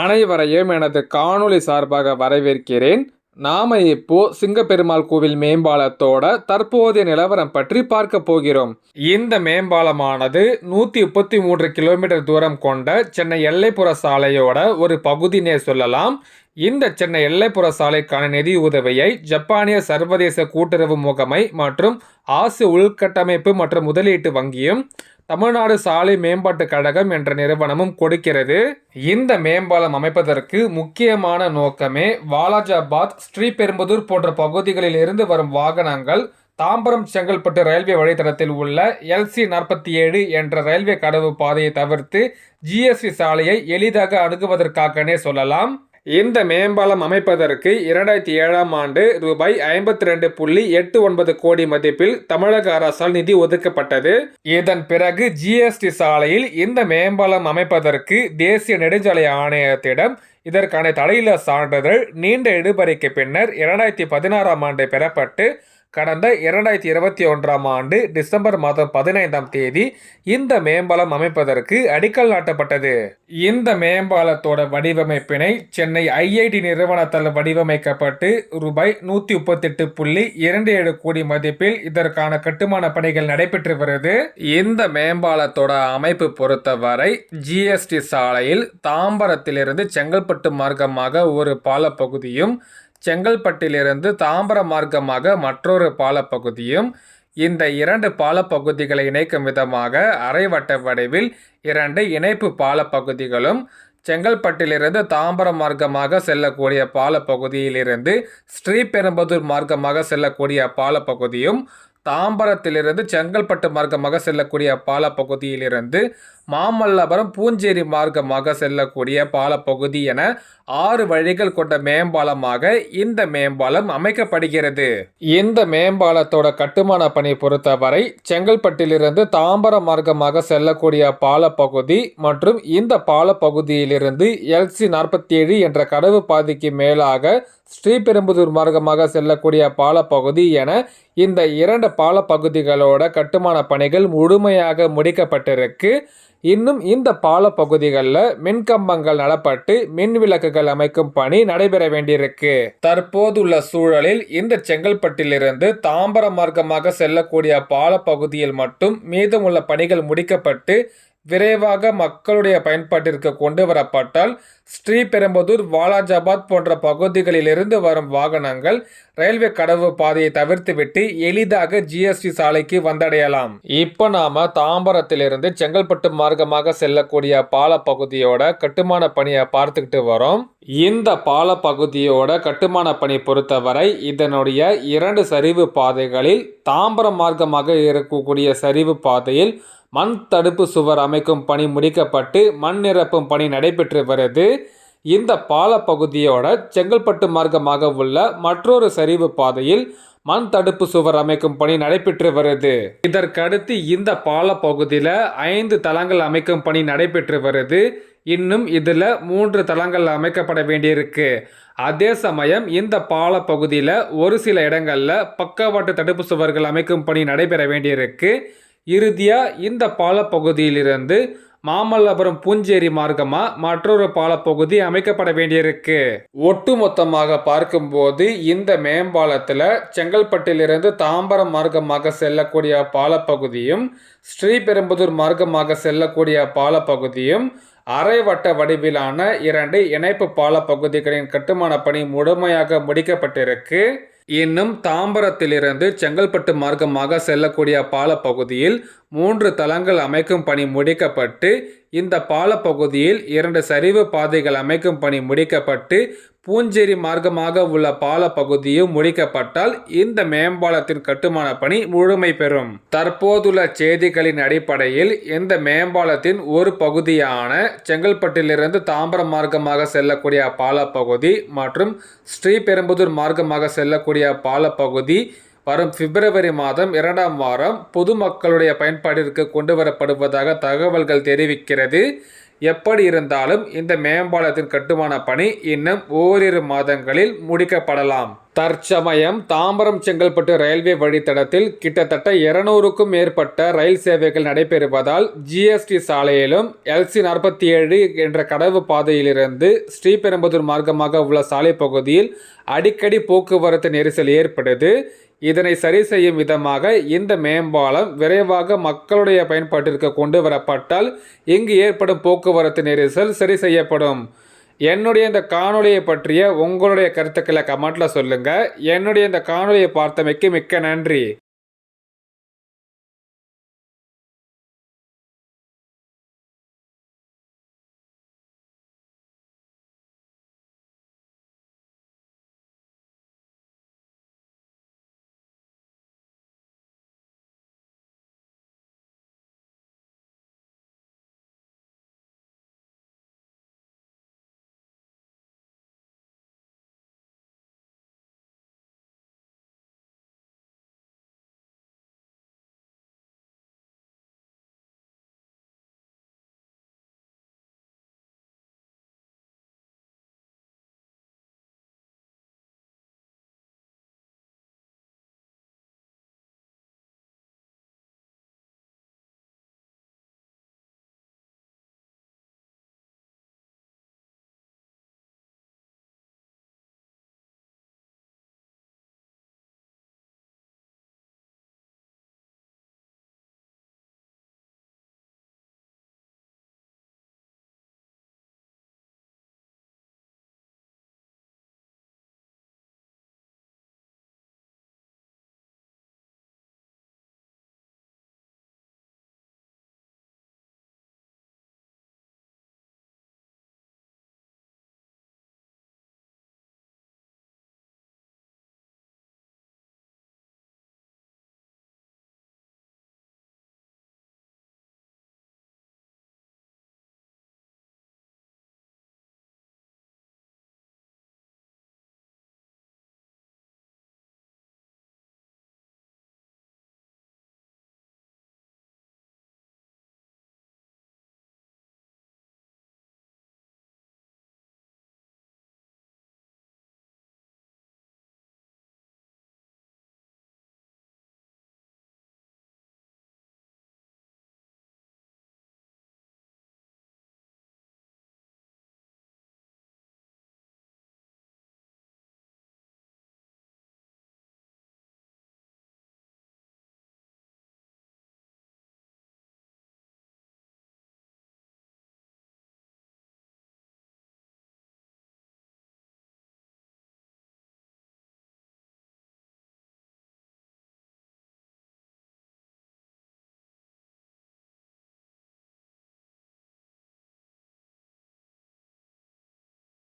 அனைவரையும் எனது காணொளி சார்பாக வரவேற்கிறேன். நாம இப்போ சிங்கப்பெருமாள் கோவில் மேம்பாலத்தோட தற்போதைய நிலவரம் பற்றி பார்க்க போகிறோம். இந்த மேம்பாலமானது நூத்தி முப்பத்தி மூன்று கிலோமீட்டர் தூரம் கொண்ட சென்னை எல்லைப்புற சாலையோட ஒரு பகுதினே சொல்லலாம். இந்த சென்னை எல்லைப்புற சாலைக்கான நிதி உதவியை ஜப்பானிய சர்வதேச கூட்டுறவு முகமை மற்றும் ஆசு உள்கட்டமைப்பு மற்றும் முதலீட்டு வங்கியும் தமிழ்நாடு சாலை மேம்பாட்டு கழகம் என்ற நிறுவனமும் கொடுக்கிறது. இந்த மேம்பாலம் அமைப்பதற்கு முக்கியமான நோக்கமே வாலாஜாபாத் ஸ்ரீபெரும்புதூர் போன்ற பகுதிகளில் இருந்து வரும் வாகனங்கள் தாம்பரம் செங்கல்பட்டு ரயில்வே வழித்தடத்தில் உள்ள எல்சி நாற்பத்தி ஏழு என்ற ரயில்வே கடவு பாதையை தவிர்த்து ஜிஎஸ்டி சாலையை எளிதாக அணுகுவதற்காகனே சொல்லலாம். இந்த மேம்பாலம் அமைப்பதற்கு இரண்டாயிரத்தி ஏழாம் ஆண்டு ரூபாய் ஐம்பத்தி ரெண்டு புள்ளி எட்டு ஒன்பது கோடி மதிப்பில் தமிழக அரசால் நிதி ஒதுக்கப்பட்டது. இதன் பிறகு ஜிஎஸ்டி சாலையில் இந்த மேம்பாலம் அமைப்பதற்கு தேசிய நெடுஞ்சாலை ஆணையத்திடம் இதற்கான தடையில்லா சான்றிதழ் நீண்ட இடுபறைக்கு பின்னர் இரண்டாயிரத்தி பதினாறாம் ஆண்டு பெறப்பட்டு கடந்த இரண்டாயிரத்தி இருபத்தி ஒன்றாம் ஆண்டு டிசம்பர் மாதம் பதினைந்தாம் தேதி இந்த மேம்பாலம் அமைப்பதற்கு அடிக்கல் நாட்டப்பட்டது. இந்த மேம்பாலத்தோட வடிவமைப்பினை சென்னை ஐஐடி நிறுவனத்தால் வடிவமைக்கப்பட்டு ரூபாய் நூற்றி முப்பத்தெட்டு புள்ளி இரண்டு ஏழு கோடி மதிப்பில் இதற்கான கட்டுமான பணிகள் நடைபெற்று வருது. இந்த மேம்பாலத்தோட அமைப்பு பொறுத்தவரை ஜிஎஸ்டி சாலையில் தாம்பரத்திலிருந்து செங்கல்பட்டு மார்க்கமாக ஒரு பாலப்பகுதியும் செங்கல்பட்டிலிருந்து தாம்பரம் மார்க்கமாக மற்றொரு பாலப்பகுதியும் இந்த இரண்டு பாலப்பகுதிகளை இணைக்கும் விதமாக அரைவட்ட வடிவில் இரண்டு இணைப்பு பாலப்பகுதிகளும் செங்கல்பட்டிலிருந்து தாம்பரம் மார்க்கமாக செல்லக்கூடிய பாலப்பகுதியிலிருந்து ஸ்ரீபெரும்புதூர் மார்க்கமாக செல்லக்கூடிய பாலப்பகுதியும் தாம்பரத்திலிருந்து செங்கல்பட்டு மார்க்கமாக செல்லக்கூடிய பாலப்பகுதியிலிருந்து மாமல்லபுரம் பூஞ்சேரி மார்க்கமாக செல்லக்கூடிய பாலப்பகுதி என ஆறு வழிகள் கொண்ட மேம்பாலமாக இந்த மேம்பாலம் அமைக்கப்படுகிறது. இந்த மேம்பாலத்தோட கட்டுமான பணி பொறுத்தவரை செங்கல்பட்டிலிருந்து தாம்பரம் மார்க்கமாக செல்லக்கூடிய பாலப்பகுதி மற்றும் இந்த பாலப்பகுதியிலிருந்து எல்சி நாற்பத்தி ஏழு என்ற கடவு பாதிக்கு மேலாக ஸ்ரீபெரும்புதூர் மார்க்கமாக செல்லக்கூடிய பாலப்பகுதி என இந்த இரண்டு பாலப்பகுதிகளோட கட்டுமான பணிகள் முழுமையாக முடிக்கப்பட்டிருக்கு. இன்னும் இந்த பாலப்பகுதிகளில் மின்கம்பங்கள் நடப்பட்டு மின் விளக்குகள் அமைக்கும் பணி நடைபெற வேண்டியிருக்கு. தற்போதுள்ள சூழலில் இந்த செங்கல்பட்டிலிருந்து தாம்பரம் மார்க்கமாக செல்லக்கூடிய பாலப்பகுதியில் மட்டும் மீதமுள்ள பணிகள் முடிக்கப்பட்டு விரைவாக மக்களுடைய பயன்பாட்டிற்கு கொண்டு வரப்பட்டால் ஸ்ரீபெரும்புதூர் வாலாஜாபாத் போன்ற பகுதிகளிலிருந்து வரும் வாகனங்கள் ரயில்வே கடவு பாதையை தவிர்த்துவிட்டு எளிதாக ஜிஎஸ்டி சாலைக்கு வந்தடையலாம். இப்போ நாம தாம்பரத்திலிருந்து செங்கல்பட்டு மார்க்கமாக செல்லக்கூடிய பாலப்பகுதியோட கட்டுமான பணியை பார்த்துக்கிட்டு வரோம். இந்த பாலப்பகுதியோட கட்டுமான பணி பொறுத்தவரை இதனுடைய இரண்டு சரிவு பாதைகளில் தாம்பரம் மார்க்கமாக இருக்கக்கூடிய சரிவு பாதையில் மண் தடுப்பு சுவர் அமைக்கும் பணி முடிக்கப்பட்டு மண் நிரப்பும் பணி நடைபெற்று வருது. இந்த பாலப்பகுதியோட செங்கல்பட்டு மார்க்கமாக உள்ள மற்றொரு சரிவு பாதையில் மண் தடுப்பு சுவர் அமைக்கும் பணி நடைபெற்று வருது. இதற்கடுத்து இந்த பாலப்பகுதியில் ஐந்து தளங்கள் அமைக்கும் பணி நடைபெற்று வருது. இன்னும் இதில் மூன்று தளங்கள் அமைக்கப்பட வேண்டியிருக்கு. அதே சமயம் இந்த பாலப்பகுதியில் ஒரு சில இடங்களில் பக்கவாட்டு தடுப்பு சுவர்கள் அமைக்கும் பணி நடைபெற வேண்டியிருக்கு. இறுதியாக இந்த பாலப்பகுதியிலிருந்து மாமல்லபுரம் பூஞ்சேரி மார்க்கமாக மற்றொரு பாலப்பகுதி அமைக்கப்பட வேண்டியிருக்கு. ஒட்டுமொத்தமாக பார்க்கும்போது இந்த மேம்பாலத்தில் செங்கல்பட்டிலிருந்து தாம்பரம் மார்க்கமாக செல்லக்கூடிய பாலப்பகுதியும் ஸ்ரீபெரும்புதூர் மார்க்கமாக செல்லக்கூடிய பாலப்பகுதியும் அரைவட்ட வடிவிலான இரண்டு இணைப்பு பாலப்பகுதிகளின் கட்டுமான பணி முழுமையாக முடிக்கப்பட்டிருக்கு. இன்னும் தாம்பரத்திலிருந்து செங்கல்பட்டு மார்க்கமாக செல்லக்கூடிய பாலப்பகுதியில் மூன்று தளங்கள் அமைக்கும் பணி முடிக்கப்பட்டு இந்த பாலப்பகுதியில் இரண்டு சரிவு பாதைகள் அமைக்கும் பணி முடிக்கப்பட்டு பூஞ்சேரி மார்க்கமாக உள்ள பாலப்பகுதியும் முடிக்கப்பட்டால் இந்த மேம்பாலத்தின் கட்டுமான பணி முழுமை பெறும். தற்போதுள்ள செய்திகளின் அடிப்படையில் இந்த மேம்பாலத்தின் ஒரு பகுதியான செங்கல்பட்டிலிருந்து தாம்பரம் மார்க்கமாக செல்லக்கூடிய பாலப்பகுதி மற்றும் ஸ்ரீபெரும்புதூர் மார்க்கமாக செல்லக்கூடிய பாலப்பகுதி வரும் பிப்ரவரி மாதம் இரண்டாம் வாரம் பொதுமக்களுடைய பயன்பாட்டிற்கு கொண்டு வரப்படுவதாக தகவல்கள் தெரிவிக்கிறது. எப்படி இருந்தாலும் இந்த மேம்பாலத்தின் கட்டுமான பணி இன்னும் ஓரிரு மாதங்களில் முடிக்கப்படலாம். தற்சமயம் தாம்பரம் செங்கல்பட்டு ரயில்வே வழித்தடத்தில் கிட்டத்தட்ட இருநூறுக்கும் மேற்பட்ட ரயில் சேவைகள் நடைபெறுவதால் ஜிஎஸ்டி சாலையிலும் எல்சி நாற்பத்தி ஏழு என்ற கடவு பாதையிலிருந்து ஸ்ரீபெரும்புதூர் மார்க்கமாக உள்ள சாலை பகுதியில் அடிக்கடி போக்குவரத்து நெரிசல் ஏற்படுது. இதனை சரி செய்யும் விதமாக இந்த மேம்பாலம் விரைவாக மக்களுடைய பயன்பாட்டிற்கு கொண்டு வரப்பட்டால் இங்கு ஏற்படும் போக்குவரத்து நெரிசல் சரி செய்யப்படும். என்னுடைய இந்த காணொலியை பற்றிய உங்களுடைய கருத்துக்களை கமெண்ட்ல சொல்லுங்க. என்னுடைய இந்த காணொலியை பார்த்தமைக்கு மிக்க நன்றி.